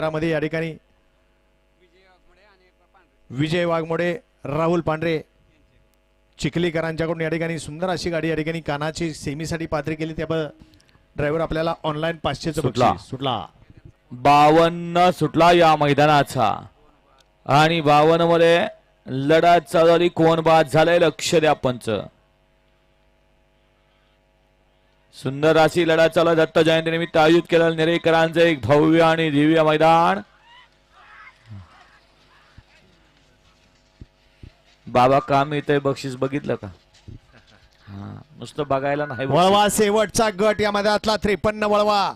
क्षेत्रामध्ये या ठिकाणी विजय वाघमोडे राहुल पांढरे चिखलीकरांच्याकडून या ठिकाणी सुंदर अशी गाडी या ठिकाणी कानाची सेमीसाठी पात्र केली. त्या ड्रायव्हर आपल्याला ऑनलाईन पाचशेचं सुटला. सुटला. बावन्न सुटला या मैदानाचा. आणि बावन्नमध्ये लढत चालू कोण बाद झालंय? लक्ष द्या पंच. सुंदर अशी लढा चालू दत्त जयंती निमित्त आयोजित केलेलं नेरेकरांचं एक भव्य आणि दिव्य मैदान. बाबा का मिळतंय बक्षीस बघितलं का? हा नुसतं बघायला नाही वळवा शेवटचा गट या मैदानातला त्रेपन्न वळवा.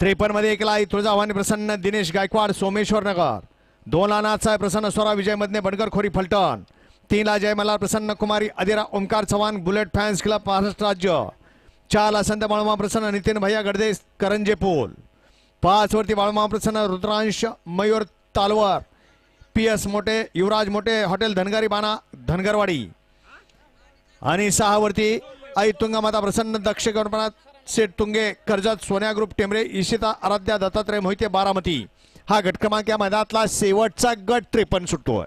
त्रेपन्नमध्ये एकला तुळजाभवानी प्रसन्न दिनेश गायकवाड सोमेश्वर नगर. दोन लानाचा प्रसन्न स्वरा विजय मधने बनकर खोरी फलटण. तीनला जयमला प्रसन्न कुमारी Adhira Omkar Chavan bullet fans club Maharashtra राज्य. चार ला संत बाळमा प्रसन्न नितीन भैया गडदे करंजे पोल. पाच वरती बाळमा प्रसन्न रुद्रांश मयूर तालवर. पी एस मोठे युवराज मोठे हॉटेल धनगारी बाणा धनगरवाडी. आणि सहा वरती आई तुंगा माता प्रसन्न दक्ष गणपणात सेठ तुंगे कर्जत सोन्या ग्रुप टेंबरे इशिता आराध्या दत्तात्रय मोहिते बारामती. हा गट क्रमांक या मैदानातला शेवटचा गट त्रेपन्न सुटतोय.